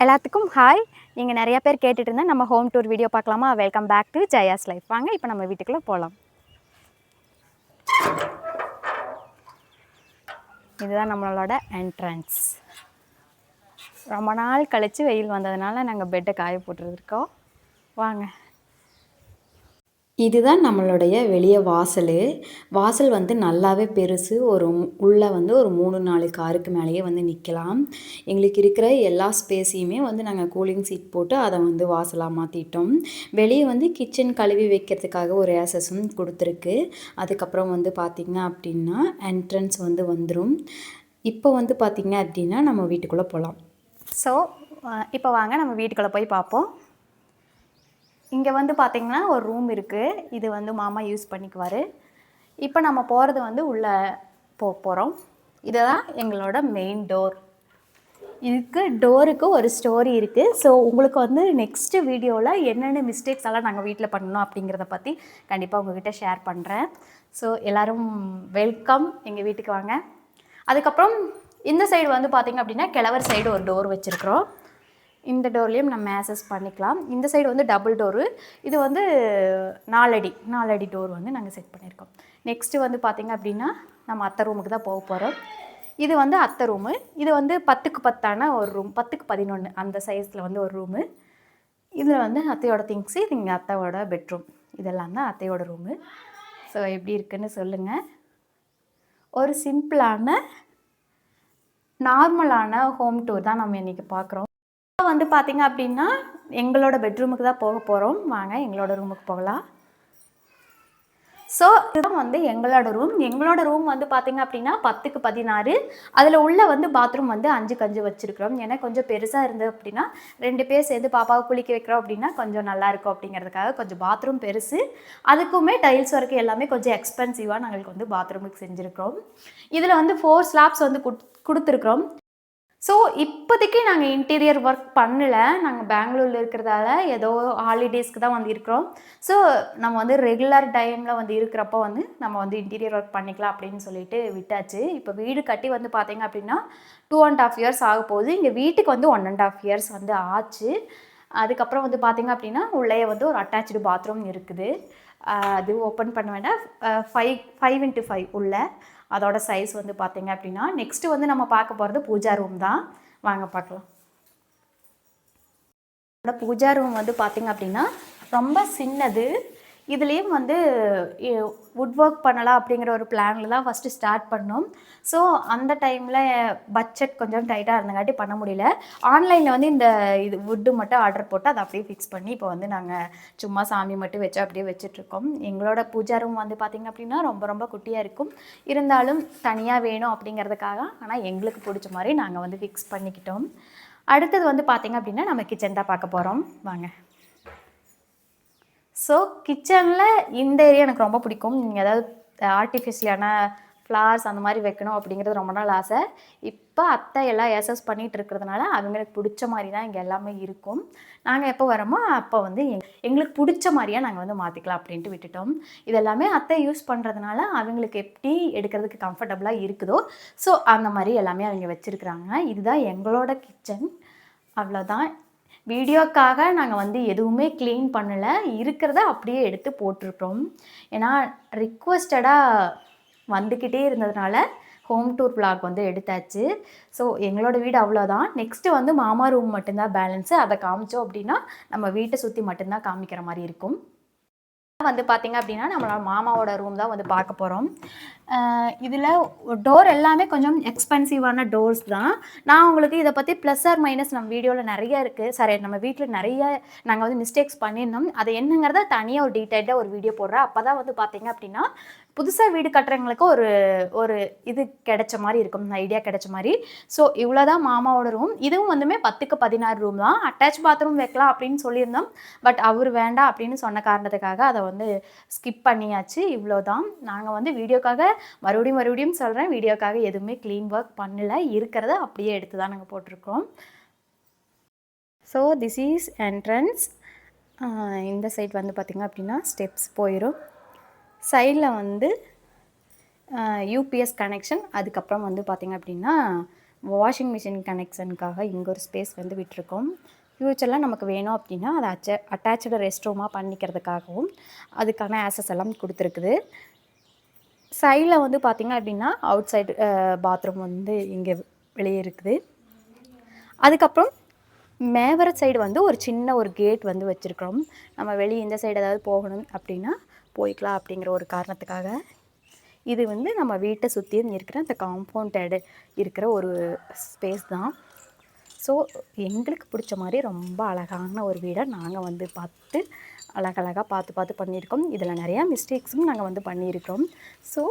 எல்லாத்துக்கும் ஹாய் நீங்கள் நிறையா பேர் கேட்டுட்டு இருந்தால் நம்ம ஹோம் டூர் வீடியோ பார்க்கலாமா? Welcome back to Jaya's life வாங்க இப்போ நம்ம வீட்டுக்குள்ளே போகலாம் இதுதான் நம்மளோட என்ட்ரன்ஸ் ரொம்ப நாள் கழித்து வெயில் வந்ததுனால நாங்கள் பெட்டை காய போட்டுருக்கோம் வாங்க. இதுதான் நம்மளுடைய வெளியே வாசல். வாசல் வந்து நல்லாவே பெருசு. ஒரு உள்ளே வந்து ஒரு மூணு நாலு காருக்கு மேலேயே வந்து நிற்கலாம் எங்களுக்கு இருக்கிற எல்லா ஸ்பேஸையுமே வந்து நாங்கள் கூலிங் சீட் போட்டு அதை வந்து வாசலாக மாற்றிட்டோம் வெளியே வந்து கிச்சன் கழுவி வைக்கிறதுக்காக ஒரு ஏசஸும் கொடுத்துருக்கு. அதுக்கப்புறம் வந்து பார்த்திங்க அப்படின்னா என்ட்ரன்ஸ் வந்து வந்துடும் இப்போ வந்து பார்த்திங்க அப்படின்னா நம்ம வீட்டுக்குள்ளே போகலாம் ஸோ இப்போ வாங்க நம்ம வீட்டுக்குள்ளே போய் பார்ப்போம் இங்கே வந்து பார்த்திங்கன்னா ஒரு ரூம் இருக்குது இது வந்து மாமா யூஸ் பண்ணிக்குவார். இப்போ நம்ம போகிறது வந்து உள்ளே போக போகிறோம் இதுதான் எங்களோட மெயின் டோர் இதுக்கு டோருக்கு ஒரு ஸ்டோரி இருக்குது ஸோ உங்களுக்கு வந்து நெக்ஸ்ட்டு வீடியோவில் என்னென்ன மிஸ்டேக்ஸ் எல்லாம் நாங்கள் வீட்டில் பண்ணணும் அப்படிங்கிறத பற்றி கண்டிப்பாக உங்ககிட்ட ஷேர் பண்ணுறேன் ஸோ எல்லோரும் வெல்கம் எங்கள் வீட்டுக்கு வாங்க. அதுக்கப்புறம் இந்த சைடு வந்து பார்த்திங்க அப்படின்னா கிழவர் சைடு ஒரு டோர் வச்சுருக்குறோம். இந்த டோர்லேயும் நம்ம மேசஸ் பண்ணிக்கலாம். இந்த சைடு வந்து டபுள் டோரு இது வந்து நாலடி நாலடி டோர் வந்து நாங்கள் செட் பண்ணியிருக்கோம் நெக்ஸ்ட்டு வந்து பார்த்திங்க அப்படின்னா நம்ம அத்தை ரூமுக்கு தான் போக போகிறோம் இது வந்து அத்தை ரூமு இது வந்து பத்துக்கு பத்தான ஒரு ரூம் பத்துக்கு பதினொன்று அந்த சைஸில் வந்து ஒரு ரூமு இதில் வந்து அத்தையோட திங்ஸு இது இங்கே அத்தையோட பெட்ரூம் இதெல்லாம் தான் அத்தையோட ரூமு ஸோ எப்படி இருக்குன்னு சொல்லுங்கள் ஒரு சிம்பிளான நார்மலான ஹோம் டூர் தான் நம்ம இன்றைக்கி பார்க்குறோம் வந்து பார்த்தீங்க அப்படின்னா எங்களோட பெட்ரூமுக்கு தான் போக போகிறோம் வாங்க எங்களோட ரூமுக்கு போகலாம். ஸோ இதுதான் வந்து எங்களோட ரூம் எங்களோட ரூம் வந்து பார்த்தீங்க அப்படின்னா பத்துக்கு பதினாறு. அதில் உள்ள வந்து பாத்ரூம் வந்து அஞ்சுக்கு அஞ்சு வச்சுருக்கிறோம். ஏன்னா கொஞ்சம் பெருசாக இருந்தது அப்படின்னா ரெண்டு பேர் சேர்ந்து பாப்பாவை குளிக்க வைக்கிறோம் அப்படின்னா கொஞ்சம் நல்லாயிருக்கும் அப்படிங்கிறதுக்காக கொஞ்சம் பாத்ரூம் பெருசு. அதுக்குமே டைல்ஸ் ஒர்க்கு எல்லாமே கொஞ்சம் எக்ஸ்பென்சிவாக நாங்களுக்கு வந்து பாத்ரூமுக்கு செஞ்சுருக்கிறோம். இதில் வந்து ஃபோர் ஸ்லாப்ஸ் வந்து கொடுத்துருக்குறோம். ஸோ இப்போதைக்கு நாங்கள் இன்டீரியர் ஒர்க் பண்ணலை. நாங்கள் பெங்களூரில் இருக்கிறதால ஏதோ ஹாலிடேஸ்க்கு தான் வந்து இருக்கிறோம் ஸோ நம்ம வந்து ரெகுலர் டைமில் வந்து இருக்கிறப்போ வந்து நம்ம வந்து இன்டீரியர் ஒர்க் பண்ணிக்கலாம் அப்படின்னு சொல்லிட்டு விட்டாச்சு. இப்போ வீடு கட்டி வந்து பார்த்தீங்க அப்படின்னா டூ அண்ட் ஆஃப் இயர்ஸ் ஆக போகுது. இங்கே வீட்டுக்கு வந்து ஒன் அண்ட் ஆஃப் இயர்ஸ் வந்து ஆச்சு. அதுக்கப்புறம் வந்து பார்த்திங்க அப்படின்னா உள்ளே வந்து ஒரு அட்டாச்சு பாத்ரூம் இருக்குது. அது ஓப்பன் பண்ண வேண்டாம். ஃபைவ் ஃபைவ் இன்ட்டு ஃபைவ் உள்ள. அதோட சைஸ் வந்து பார்த்தீங்க அப்படின்னா நெக்ஸ்ட்டு வந்து நம்ம பார்க்க போகிறது பூஜா ரூம் தான். வாங்க பார்க்கலாம். பூஜா ரூம் வந்து பார்த்திங்க அப்படின்னா ரொம்ப சின்னது இதுலேயும் வந்து வுட் ஒர்க் பண்ணலாம் அப்படிங்கிற ஒரு பிளானில் தான் ஃபஸ்ட்டு ஸ்டார்ட் பண்ணோம். ஸோ அந்த டைமில் பட்ஜெட் கொஞ்சம் டைட்டாக இருந்தங்காட்டி பண்ண முடியல. ஆன்லைனில் வந்து இந்த இது வுட்டு மட்டும் ஆர்டர் போட்டு அதை அப்படியே ஃபிக்ஸ் பண்ணி இப்போ வந்து நாங்கள் சும்மா சாமி மட்டும் வச்சு அப்படியே வச்சுட்ருக்கோம் எங்களோட பூஜா ரூம் வந்து பார்த்திங்க அப்படின்னா ரொம்ப ரொம்ப குட்டியாக இருக்கும். இருந்தாலும் தனியாக வேணும் அப்படிங்கிறதுக்காக ஆனால் எங்களுக்கு பிடிச்ச மாதிரி நாங்கள் வந்து ஃபிக்ஸ் பண்ணிக்கிட்டோம். அடுத்தது வந்து பார்த்திங்க அப்படின்னா நம்ம கிச்சன் தான் பார்க்க போகிறோம் வாங்க. ஸோ கிச்சனில் இந்த ஏரியா எனக்கு ரொம்ப பிடிக்கும். நீங்கள் ஏதாவது ஆர்டிஃபிஷியலான ஃப்ளார்ஸ் அந்த மாதிரி வைக்கணும் அப்படிங்கிறது ரொம்ப நாள் ஆசை. இப்போ அத்தை எல்லாம் எஸ்எஸ் பண்ணிகிட்டு இருக்கிறதுனால அவங்களுக்கு பிடிச்ச மாதிரி தான் இங்கே எல்லாமே இருக்கும். நாங்கள் எப்போ வரோமோ அப்போ வந்து எங் எங்களுக்கு பிடிச்ச மாதிரியாக நாங்கள் வந்து மாற்றிக்கலாம் அப்படின்ட்டு விட்டுட்டோம். இதெல்லாமே அத்தை யூஸ் பண்ணுறதுனால அவங்களுக்கு எப்படி எடுக்கிறதுக்கு கம்ஃபர்டபுளாக இருக்குதோ ஸோ அந்த மாதிரி எல்லாமே அவங்க வச்சுருக்குறாங்க. இதுதான் எங்களோட கிச்சன் அவ்வளோதான் வீடியோக்காக நாங்கள் வந்து எதுவுமே க்ளீன் பண்ணலை. இருக்கிறத அப்படியே எடுத்து போட்டிருக்கிறோம் ஏன்னா ரிக்வஸ்டடாக வந்துக்கிட்டே இருந்ததுனால ஹோம் டூர் பிளாக் வந்து எடுத்தாச்சு. ஸோ எங்களோட வீடு அவ்வளோதான் நெக்ஸ்ட்டு வந்து மாமா ரூம் மட்டும்தான் பேலன்ஸு அதை காமிச்சோம் அப்படின்னா நம்ம வீட்டை சுற்றி மட்டும்தான் காமிக்கிற மாதிரி இருக்கும். வந்து பார்த்திங்க அப்படின்னா நம்மளோட மாமாவோட ரூம் தான் வந்து பார்க்க போகிறோம் இதில் டோர் எல்லாமே கொஞ்சம் எக்ஸ்பென்சிவான டோர்ஸ் தான். நான் உங்களுக்கு இதை பற்றி ப்ளஸ் ஆர் மைனஸ் நம்ம வீடியோவில் நிறைய இருக்குது சரி நம்ம வீட்டில் நிறைய நாங்கள் வந்து மிஸ்டேக்ஸ் பண்ணியிருந்தோம். அது என்னங்கிறத தனியாக ஒரு டீட்டெயில்டாக ஒரு வீடியோ போடுறேன். அப்போ தான் வந்து பார்த்திங்க அப்படின்னா புதுசாக வீடு கட்டுறவங்களுக்கு ஒரு ஒரு இது கிடைச்ச மாதிரி இருக்கும் ஐடியா கிடைச்ச மாதிரி. ஸோ இவ்வளோ தான் மாமாவோட ரூம் இதுவும் வந்துமே பத்துக்கு பதினாறு ரூம் தான். அட்டாச் பாத்ரூம் வைக்கலாம் அப்படின்னு சொல்லியிருந்தோம். பட் அவர் வேண்டாம் அப்படின்னு சொன்ன காரணத்துக்காக அதை வந்து ஸ்கிப் பண்ணியாச்சு. இவ்வளோ தான் நாங்கள் வந்து வீடியோக்காக மறுபடியும் மறுபடியும் சொல்கிறேன் வீடியோக்காக எதுவுமே க்ளீன் ஒர்க் பண்ணலை. இருக்கிறத அப்படியே எடுத்து தான் நாங்கள் போட்டிருக்கோம். ஸோ திஸ் இஸ் என்ட்ரன்ஸ் இந்த சைட் வந்து பார்த்திங்க அப்படின்னா ஸ்டெப்ஸ் போயிடும் சைடில் வந்து யூபிஎஸ் கனெக்ஷன் அதுக்கப்புறம் வந்து பார்த்திங்க அப்படின்னா வாஷிங் மிஷின் கனெக்ஷனுக்காக இங்கே ஒரு ஸ்பேஸ் வந்து விட்டுருக்கோம். ஃப்யூச்சரில் நமக்கு வேணும் அப்படின்னா அதை அச்ச அட்டாச்சு ரெஸ்ட் ரூமாக பண்ணிக்கிறதுக்காகவும் அதுக்கான ஆசஸ் எல்லாம் கொடுத்துருக்குது. சைடில் வந்து பார்த்திங்க அப்படின்னா அவுட் சைடு பாத்ரூம் வந்து இங்கே வெளியே இருக்குது. அதுக்கப்புறம் மேவர சைடு வந்து ஒரு சின்ன ஒரு கேட் வந்து வச்சுருக்கிறோம். நம்ம வெளியே இந்த சைடு ஏதாவது போகணும் அப்படின்னா போய்க்கலாம் அப்படிங்கிற ஒரு காரணத்துக்காக இது வந்து நம்ம வீட்டை சுற்றியும் இருக்கிற அந்த காம்பவுண்டடு இருக்கிற ஒரு ஸ்பேஸ் தான். ஸோ எங்களுக்கு பிடிச்ச மாதிரி ரொம்ப அழகான ஒரு வீடை நாங்கள் வந்து பார்த்து அழகழகாக பார்த்து பார்த்து பண்ணியிருக்கோம். இதில் நிறையா மிஸ்டேக்ஸும் நாங்கள் வந்து பண்ணியிருக்கோம். ஸோ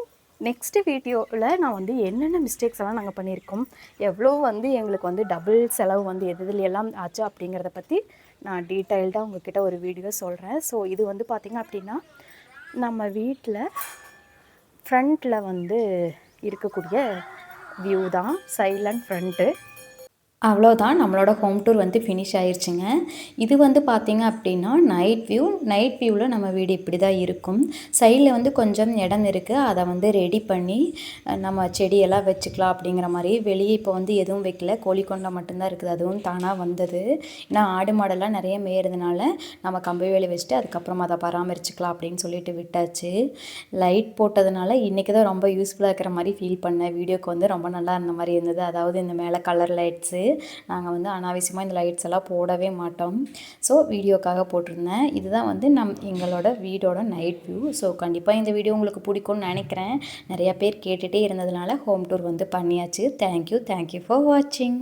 நெக்ஸ்ட் வீடியோவில் நான் வந்து என்னென்ன மிஸ்டேக்ஸ் எல்லாம் நாங்கள் பண்ணியிருக்கோம் எவ்வளோ வந்து எங்களுக்கு வந்து டபுள் செலவு வந்து எது எதுல எல்லாம் ஆச்சு அப்படிங்கிறத பற்றி நான் டீட்டெயில்டாக உங்ககிட்ட ஒரு வீடியோ சொல்கிறேன் ஸோ இது வந்து பார்த்திங்க அப்படின்னா நம்ம வீட்டில் ஃப்ரண்ட்டில் வந்து இருக்கக்கூடிய வியூ தான் சைலண்ட் ஃப்ரண்ட்டு அவ்வளோதான். நம்மளோட ஹோம் டூர் வந்து ஃபினிஷ் ஆயிடுச்சுங்க இது வந்து பார்த்திங்க அப்படின்னா நைட் வியூ நைட் வியூவில் நம்ம வீடு இப்படி தான் இருக்கும் சைடில் வந்து கொஞ்சம் இடம் இருக்குது அதை வந்து ரெடி பண்ணி நம்ம செடியெல்லாம் வச்சுக்கலாம் அப்படிங்கிற மாதிரி. வெளியே இப்போ வந்து எதுவும் வைக்கல. கோழிக்கொண்டை மட்டும்தான் இருக்குது. அதுவும் தானாக வந்தது. ஏன்னா ஆடு மாடெல்லாம் நிறைய மேயறதுனால நம்ம கம்பி வேலி வச்சுட்டு அதுக்கப்புறம் அதை பராமரிச்சுக்கலாம் அப்படின்னு சொல்லிட்டு விட்டாச்சு. லைட் போட்டதுனால இன்றைக்கி தான் ரொம்ப யூஸ்ஃபுல்லாக இருக்கிற மாதிரி ஃபீல் பண்ணேன். வீடியோக்கு வந்து ரொம்ப நல்லா இருந்த மாதிரி இருந்தது. அதாவது இந்த மேலே கலர் லைட்ஸு நாங்கள் வந்து அனாவசியமாக இந்த லைட்ஸ் எல்லாம் போடவே மாட்டோம். ஸோ வீடியோக்காக போட்டிருந்தேன். இதுதான் வந்து நம் எங்களோட வீடோட நைட் வியூ ஸோ கண்டிப்பாக இந்த வீடியோ உங்களுக்கு பிடிக்கும்னு நினைக்கிறேன். நிறையா பேர் கேட்டுகிட்டே இருந்ததுனால ஹோம் டூர் வந்து பண்ணியாச்சு. தேங்க்யூ தேங்க்யூ ஃபார் வாட்சிங்